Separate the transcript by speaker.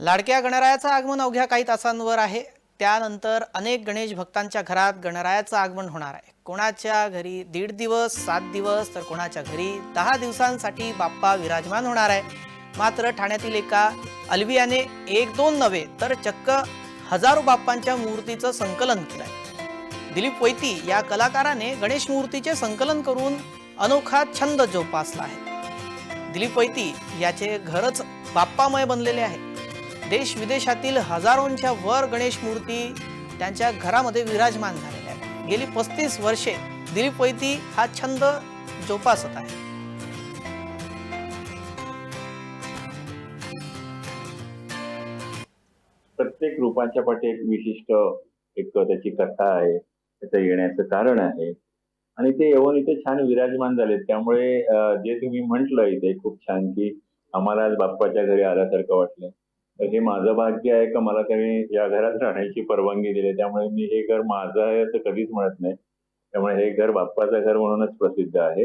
Speaker 1: लाडक्या गणरायाचं आगमन अवघ्या काही तासांवर आहे. त्यानंतर अनेक गणेश भक्तांच्या घरात गणरायाचं आगमन होणार आहे. कोणाच्या घरी दीड दिवस सात दिवस तर कोणाच्या घरी दहा दिवसांसाठी बाप्पा विराजमान होणार आहे. मात्र ठाण्यातील एका अल्वियाने एक दोन नव्हे तर चक्क हजारो बाप्पांच्या मूर्तीचं संकलन केलं आहे दिलीप वैती या कलाकाराने गणेश मूर्तीचे संकलन करून अनोखा छंद जोपासला आहे. दिलीप वैती याचे घरच बाप्पामय बनलेले आहे. देश विदेशातील हजारोंच्या वर गणेश मूर्ती त्यांच्या घरामध्ये विराजमान झालेल्या आहेत. गेली पस्तीस वर्षे दिलीप वैती हा छंद जोपासत आहे.
Speaker 2: प्रत्येक रूपाच्या पाठी एक विशिष्ट एक त्याची कथा आहे त्याचं येण्याचं कारण आहे. आणि ते येऊन इथे छान विराजमान झाले त्यामुळे जे तुम्ही म्हंटल इथे खूप छान की आम्हाला आज बाप्पाच्या घरी आल्यासारखं वाटलं तर हे माझं भाग्य आहे का मला त्यांनी या घरात राहण्याची परवानगी दिली त्यामुळे मी हे घर माझं आहे असं कधीच म्हणत नाही. त्यामुळे हे घर बाप्पाचं घर म्हणूनच प्रसिद्ध आहे.